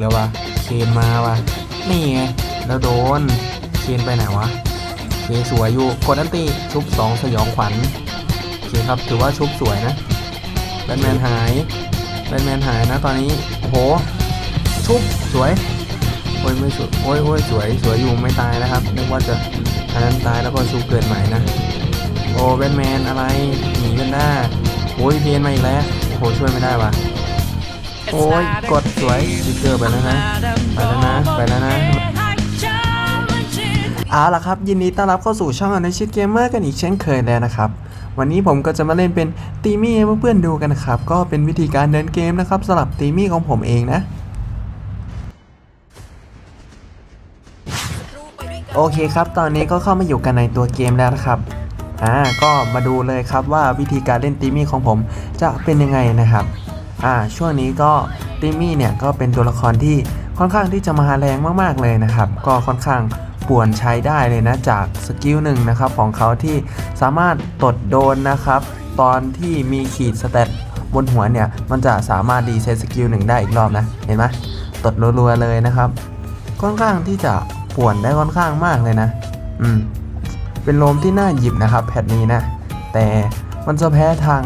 แล้ววะเคนมาวะนี่ไงแล้วโดนเคนไปไหนวะเคสวยอยู่กดอันตีชุบสองสยองขวัญโอเคครับถือว่าชุบสวยนะแบทแมนหายแบทแมนหายนะตอนนี้โอ้โหชุบสวยโอ้ยไม่สวยโอ้ยโอ้ยสวยสวยอยู่ไม่ตายนะครับนึกว่าจะอันนั้นตายแล้วก็ชุบเกิดใหม่นะโอ้แบทแมนอะไรหนีกันได้โอ้ยเพียนมาอีกแล้วโอ้โหช่วยไม่ได้ว่ะ โอ้ยกดสวยสติกเกอร์ไปแล้วนะไปแล้วนะไปแล้วนะเอาละครับ ยินดีต้อนรับเข้าสู่ช่องอนุชิตเกมเมอร์กันอีกเช่นเคยแล้วนะครับ วันนี้ผมก็จะมาเล่นเป็นตีมี่ให้เพื่อนๆดูกันนะครับ ก็เป็นวิธีการเดินเกมนะครับสำหรับตีมี่ของผมเองนะโอเคครับ ตอนนี้ก็เข้ามาอยู่กันในตัวเกมแล้วนะครับ อ่า ก็มาดูเลยครับว่าวิธีการเล่นตีมี่ของผมจะเป็นยังไงนะครับ อ่าช่วงนี้ก็ติมี่เนี่ยก็เป็นตัวละครที่ค่อนข้างที่จะมาแรงมากๆเลยนะครับ ก็ค่อนข้างป่วนใช้ได้เลยนะจากสกิลหนึ่งนะครับของเขาที่สามารถตดโดนนะครับ ตอนที่มีขีดสเตตบนหัวเนี่ย มันจะสามารถดีเซตสกิลหนึ่งได้อีกรอบนะ เห็นไหมตดรัวๆเลยนะครับ ค่อนข้างที่จะป่วนได้ค่อนข้างมากเลยนะ อืม เป็นโลมที่น่าหยิบนะครับแพทนี้นะ แต่มันจะแพ้ทาง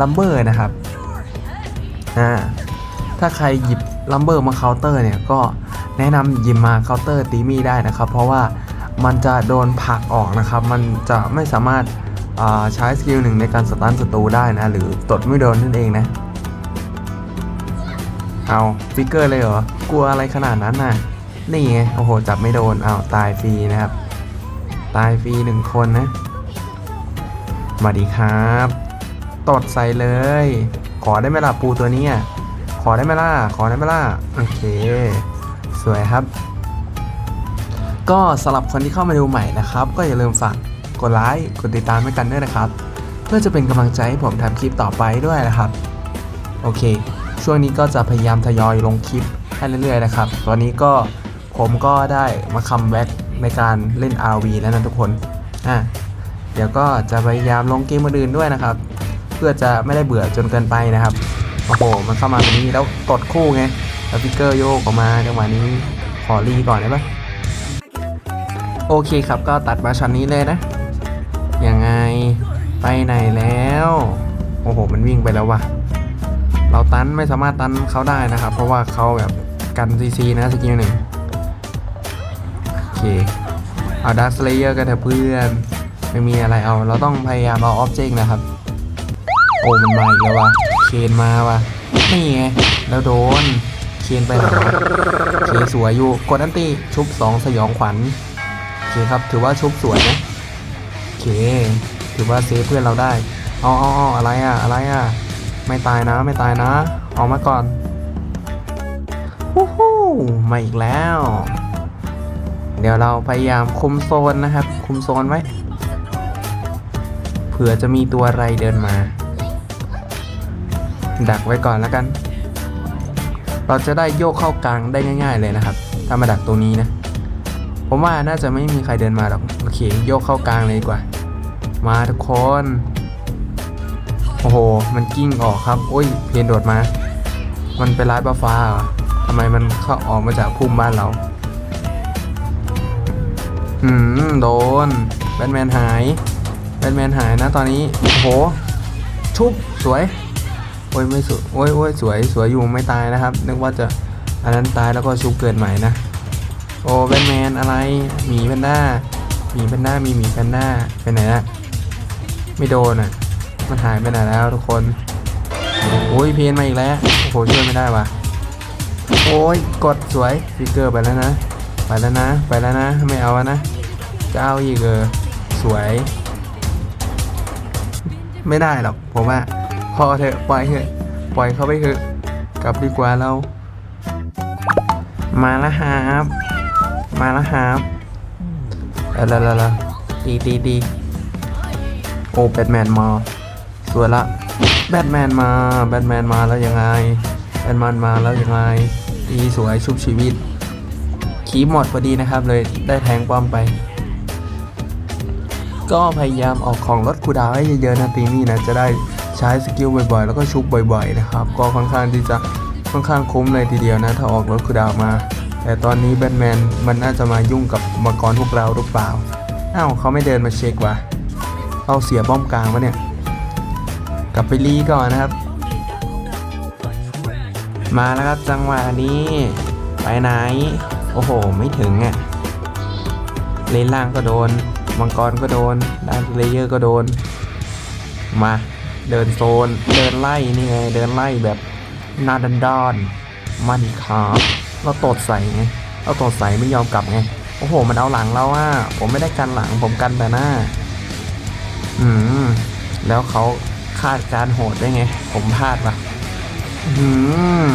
ลัมเบอร์นะครับ อ่าถ้าใครหยิบลัมเบอร์มาเคาน์เตอร์เนี่ยก็แนะนำหยิบมาเคาน์เตอร์ตีมี่ได้นะครับ เพราะว่ามันจะโดนผลักออกนะครับ มันจะไม่สามารถาใช้สกิลหนึ่งในการสตันศัตรูได้นะ หรือตดไม่โดนนั่นเองนะ เอาฟิกเกอร์เลยเหรอ กลัวอะไรขนาดนั้นน่ะ นี่ไง โอ้โห จับไม่โดน เอาตายฟรีนะครับ ตายฟรีหนึ่งคนนะสวัสดีครับ ตดใส่เลย อได้ไหมล่ะปูตัวนี้อะขอได้ไหมล่ะขอได้ไหมล่ะโอเค สวยครับ ก็สำหรับคนที่เข้ามาดูใหม่นะครับ ก็อย่าลืมฝากกดไลค์กดติดตามให้กันด้วยนะครับ เพื่อจะเป็นกำลังใจให้ผมทำคลิปต่อไปด้วยนะครับ โอเค ช่วงนี้ก็จะพยายามทยอยลงคลิปให้เรื่อยๆนะครับ ตอนนี้ก็ผมก็ได้มาคัมแบ็กในการเล่น RV แล้วนะทุกคน อะ เดี๋ยวก็จะพยายามลงเกมอื่นด้วยนะครับ เพื่อจะไม่ได้เบื่อจนเกินไปนะครับโอ้โหมันเข้ามาตรงนี้แล้วกดคู่ไงแล้วฟิกเกอร์โยกออกมาจังหวะนี้ขอรีก่อนได้ปะโอเคครับก็ตัดมาช็อตนี้เลยนะยังไงไปไหนแล้วโอ้โหมันวิ่งไปแล้ววะเราตันไม่สามารถตันเขาได้นะครับ เพราะว่าเขาแบบกันซีซีนะสกิลหนึ่งโอเคเอาดัสเลเยอร์กันเถอะเพื่อนไม่มีอะไรเอา เราต้องพยายามเอาออบเจกต์นะครับ อ้มันมาอีกแล้ววะเคนมาวะนี่ไงแล้วโดนเคนไปหนวะเคสวยอยู่กดอันตีชุบ2สยองขวัญเคครับถือว่าชุบสวยนะเคถือว่าเซฟเพื่อนเราได้อ๋ออ๋ออ๋ออะไรอะอะไรอะไม่ตายนะไม่ตายนะออกมาก่อนวู้ฮู้มาอีกแล้ว เดี๋ยวเราพยายามคุมโซนนะครับ คุมโซนไว้เผื่อจะมีตัวอะไรเดินมา ดักไว้ก่อนแล้วกัน เราจะได้โยกเข้ากลางได้ง่าย ๆเลยนะครับ ถ้ามาดักตรงนี้นะ ผมว่าน่าจะไม่มีใครเดินมาหรอก โอเค โยกเข้ากลางเลยดีกว่า มาทุกคน โอ้โห มันกิ้งออกครับ โอ้ย เพนโดดมา มันเป็นร้านบ้าฟ้าเหรอทำไมมันเข้าออกมาจากพุ่มบ้านเรา อืม โดน แบทแมนหาย แบทแมนหายนะตอนนี้ โอ้โห ชุบ สวย อ้ยไม่สวยโอ้ยโอ้ยสวยสวยอยู่ไม่ตายนะครับ นึกว่าจะอันนั้นตายแล้วก็ชุบเกิดใหม่นะ โอ้แบทแมนอะไรหมีแพนด้าหมีแพนด้ามีหมีแพนด้าไปไหนละไม่โดนอะ มันหายไปไหนแล้วทุกคนโอ้ยเพนมาอีกแล้วโอ้โหช่วยไม่ได้ว่ะโอ้ยกดสวยฟิกเกอร์ไปแล้วนะไปแล้วนะ ไปแล้วนะ ไม่เอาอะนะจะเอาอีกเออสวย ไม่ได้หรอกผมว่าพอเถอะปล่อยเถอะ ปล่อยเขาไปเถอะ กลับดีกว่าเรา มาแล้วครับ มาแล้วครับเออละละละตีตีตีโอ้แบทแมนมา สวยละ แบทแมนมา แบทแมนมาแล้วยังไง แบทแมนมาแล้วยังไงตีสวยชุบชีวิต ขีหมดพอดีนะครับเลยได้แทงป้อมไป ก็พยายามออกของลดคูดาวให้เยอะๆนะตีมี่นะจะได้ ใช้สกิลบ่อยๆ แล้วก็ชุบบ่อยๆนะครับก็ค่อนข้างที่จะค่อนข้างคุ้มเลยทีเดียวนะ ถ้าออกรถคูลดาวมา แต่ตอนนี้แบทแมนมันน่าจะมายุ่งกับอุปกรพวกเราหรือเปล่าอ้าวเขาไม่เดินมาเช็ควะเอาเสียบ้อมกลางวะเนี่ยกลับไปรีก่อนนะครับ มาแล้วครับจังหวะนี้ไปไหน โอ้โห ไม่ถึงอะเลนล่างก็โดน มังกรก็โดนด้านเลเยอร์ก็โดน มา เดินโซน เดินไล่นี่ไง เดินไล่แบบหนาดันดอนมาดิครับเราตดใส่ไงเราตดใส่ไม่ยอมกลับไง โอ้โห มันเอาหลังเราอะ ผมไม่ได้กันหลังผมกันแต่หน้า อืม แล้วเขาคาดการโหดได้ไง ผมพลาดปะอืม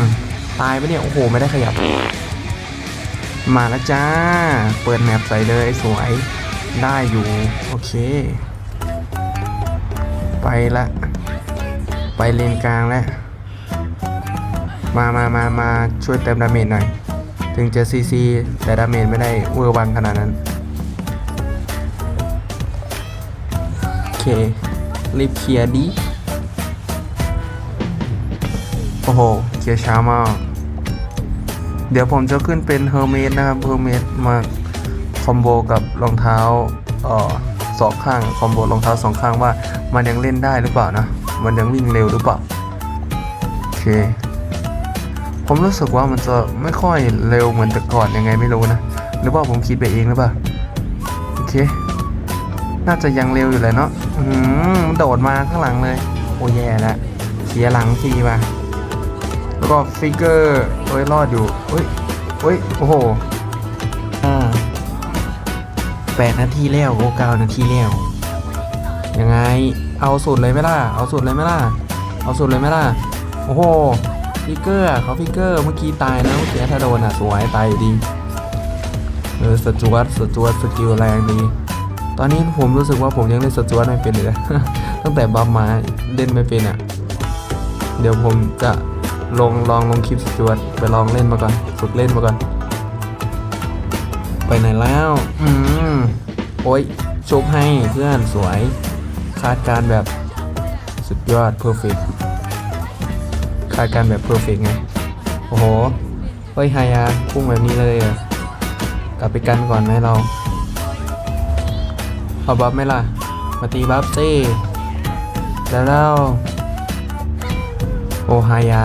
ตายไปเนี่ย โอ้โห ไม่ได้ขยับ มาแล้วจ้า เปิดแมปใส่เลยสวย ได้อยู่ โอเค ไปละ ไปเลนกลางแล้ว มามามามาช่วยเติมดาเมจหน่อย ถึงจะซีซีแต่ดาเมจไม่ได้เวอร์วังขนาดนั้น โอเค รีบเคลียร์ดิ โอ้โห เคลียร์ช้ามาก เดี๋ยวผมจะขึ้นเป็นเฮอร์เมสนะครับ เฮอร์เมสมาคอมโบกับรองเท้าเออสองข้าง คอมโบรองเท้าสองข้างว่ามันยังเล่นได้หรือเปล่านะ มันยังวิ่งเร็วหรือเปล่าโอเค ผมรู้สึกว่ามันจะไม่ค่อยเร็วเหมือนแต่ก่อนยังไงไม่รู้นะ หรือว่าผมคิดไปเองหรือเปล่า โอเค น่าจะยังเร็วอยู่เลยเนาะอืมมันโดดมาข้างหลังเลย โอ้แย่แล้วเสียหลังทีว่ะแล้วก็ฟิกเกอร์เอ้ยรอดอยู่เฮ้ยเฮ้ยโอ้โหอ่าแปดนาทีแล้วโอ้เก้านาทีแล้วยังไง เอาสุดเลยไหมล่ะ เอาสุดเลยไหมล่ะ เอาสุดเลยไหมล่ะ โอ้โห ฟิกเกอร์เขาฟิกเกอร์เมื่อกี้ตายนะเมื่อกี้ถ้าโดนอะสวยตายอยู่ดี เออสจวตสจวตสกิลแรงดี ตอนนี้ผมรู้สึกว่าผมยังเล่นสจวตไม่เป็นเลย ตั้งแต่บัฟมาเล่นไม่เป็นอะ เดี๋ยวผมจะลองลองลงคลิปสจวตไปลองเล่นมาก่อนฝึกเล่นมาก่อน ไปไหนแล้ว อืมโอ้ยชุบให้เพื่อนสวย คาดการแบบสุดยอดเพอร์เฟกคาดการแบบเพอร์เฟกไง โอ้โห เฮ้ยไฮอาพุ่งแบบนี้เลยเหรอกลับไปกันก่อนไหมเราเอาบัฟไหมล่ะ มาตีบัฟสิแล้วแล้วโอ้ไฮยา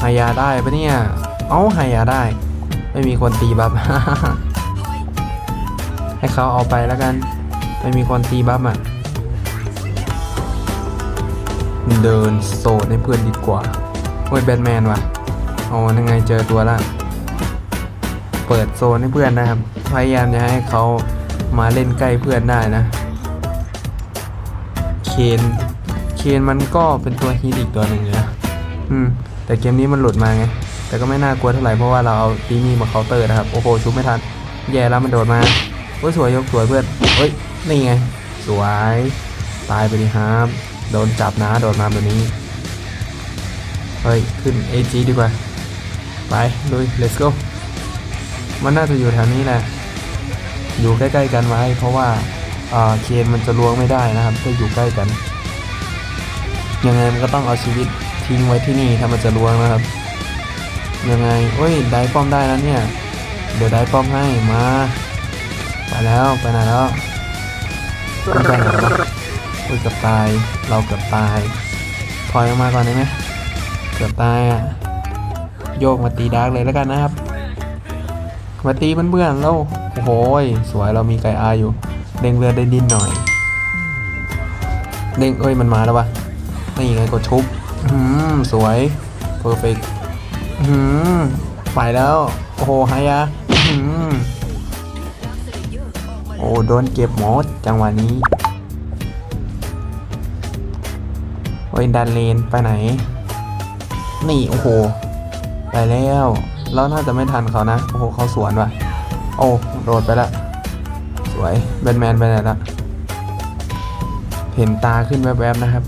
ไฮยาได้ปะเนี่ย เอ้าไฮยาได้ ไม่มีคนตีบัฟ ให้เขาเอาไปแล้วกัน ไม่มีคนตีบัฟอะ เดินโซนให้เพื่อนดีกว่า โอ้ยแบทแมนว่ะเอายังไงเจอตัวละ เปิดโซนให้เพื่อนนะครับ พยายามจะให้เขามาเล่นใกล้เพื่อนได้นะ เคน เคนมันก็เป็นตัวฮีทอีกตัวหนึ่งนะอืม แต่เกมนี้มันหลุดมาไง แต่ก็ไม่น่ากลัวเท่าไหร่เพราะว่าเราเอาตีนี่มาเคาน์เตอร์นะครับ โอ้โหชุบไม่ทัน แย่แล้วมันโดดมาโอ้ยสวยยกสวยเพื่อนเฮ้ย นี่ไง สวย ตายไปดิครับ โดนจับนะ โดดมาแบบนี้ เฮ้ย ขึ้น AG ดีกว่า ไปลุย let's go มันน่าจะอยู่แถวนี้แหละ อยู่ใกล้ๆกันไว้ เพราะว่าอ่าเคนมันจะล้วงไม่ได้นะครับถ้าอยู่ใกล้กัน ยังไงมันก็ต้องเอาชีวิตทิ้งไว้ที่นี่ถ้ามันจะล้วงนะครับ ยังไงโอ้ย ได้ป้อมได้แล้วเนี่ย เดี๋ยวได้ป้อมให้มา ไปแล้ว ไปไหนแล้วมันไปไหนแล้ววะโอ้ยกือบตาย เราเกือบตายถอยออกมาก่อนได้ไหมเกือบตายอะโยกมาตีดาร์กเลยแล้วกันนะครับ มาตีเพื่อนๆแล้วโอ้โหสวยเรามีไก่อาอยู่ เด้งเลือดได้ดินหน่อย เด้งเอ้ยมันมาแล้ววะนี่ไงกดชุบอืมสวยเพอร์เฟกอืมไปแล้ว โอ้โหหายาอืมโอ้โดนเก็บหมดจังหวะนี้ โอ้ยดันเลนไปไหน นี่โอ้โห ไปแล้วเราน่าจะไม่ทันเขานะ โอ้โหเขาสวนว่ะ โอ้โดดไปละ สวยแบทแมนไปไหนละเห็นตาขึ้นแวบๆนะครับ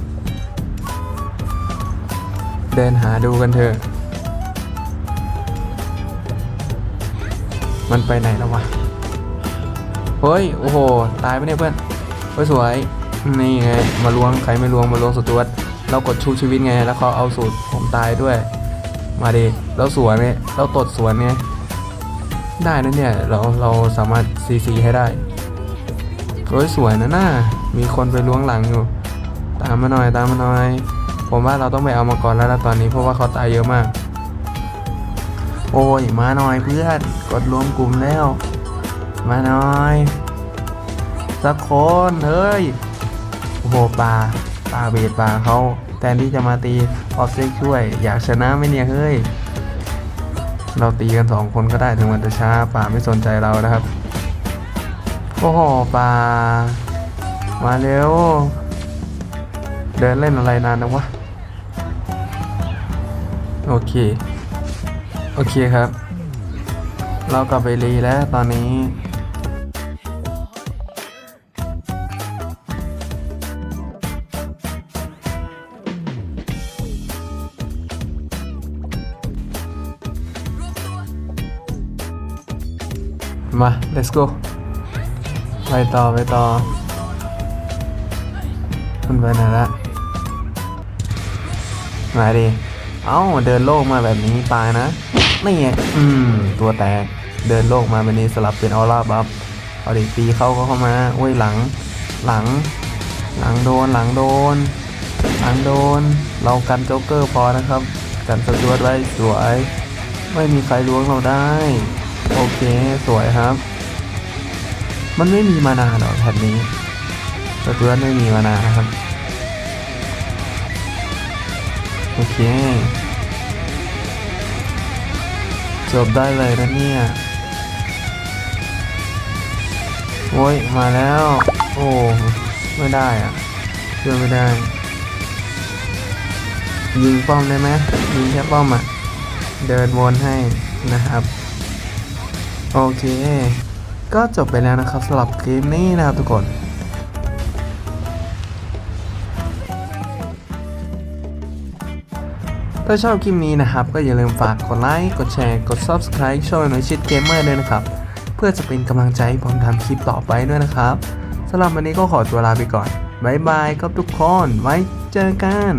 เดินหาดูกันเถอะ มันไปไหนแล้ววะ เฮ้ย โอ้โห ตายไปเนี่ยเพื่อนเฮ้ยสวย นี่ไง มาล้วง ใครไม่ล้วง มาล้วงสตวต เรากดชูชีวิตไง แล้วเขาเอาสูตรผมตายด้วย มาดิเราสวนเนี่ยเราตดสวนเนี่ยได้นะเนี่ย เราเราสามารถซีซีให้ได้โอ้ยสวยนะน่ามีคนไปล้วงหลังอยู่ ตามมาหน่อยตามมาหน่อย ผมว่าเราต้องไปเอามาก่อนแล้วนะตอนนี้เพราะว่าเขาตายเยอะมาก โอ้ยมาหน่อยเพื่อนกดรวมกลุ่มแล้ว มาหน่อยสักคนเฮ้ยโอ้โหปลา ปลาเบดปลาเขาแทนที่จะมาตีออฟเซ็กช่วย อยากชนะไหมเนี่ยเฮ้ย เราตีกันสองคนก็ได้ถึงมันจะช้าป่าไม่สนใจเรานะครับโอ้โหป่า มาเร็ว เดินเล่นอะไรนานนะวะ โอเค โอเคครับ เรากลับไปรีแล้วตอนนี้ มา let's go ไปต่อไปต่อมันไปไหนละมาดิ เอ้า เดินโลกมาแบบนี้ตายนะ นี่ไงอืม ตัวแตก เดินโลกมาแบบนี้สลับเป็นออร่าบัฟเอาดิตีเข้าก็เข้ามาโอ้ยหลัง หลัง หลังโดน หลังโดน หลังโดน เรากันโจ๊กเกอร์พอนะครับ กันสจวดไว้สวย ไม่มีใครล้วงเราได้ โอเค สวยครับ มันไม่มีมานาหรอกแผ่นนี้สจวดไม่มีมานานครับ โอเค จบได้เลยนะเนี่ย โอ้ย มาแล้ว โอ้ ไม่ได้อะช่วยไม่ได้ ยิงป้อมได้ไหมยิงแค่ป้อมอะ เดินวนให้นะครับ โอเค ก็จบไปแล้วนะครับสำหรับคลิปนี้นะครับทุกคนถ้าชอบคลิปนี้นะครับ ก็อย่าลืมฝากกดไลค์ กดแชร์ กด Subscribe ช่องหน่อยชิดเกมเมอร์ด้วยนะครับ เพื่อจะเป็นกำลังใจให้ผมทำคลิปต่อไปด้วยนะครับสำหรับวันนี้ก็ขอตัวลาไปก่อน บ๊ายบายครับทุกคน ไว้เจอกัน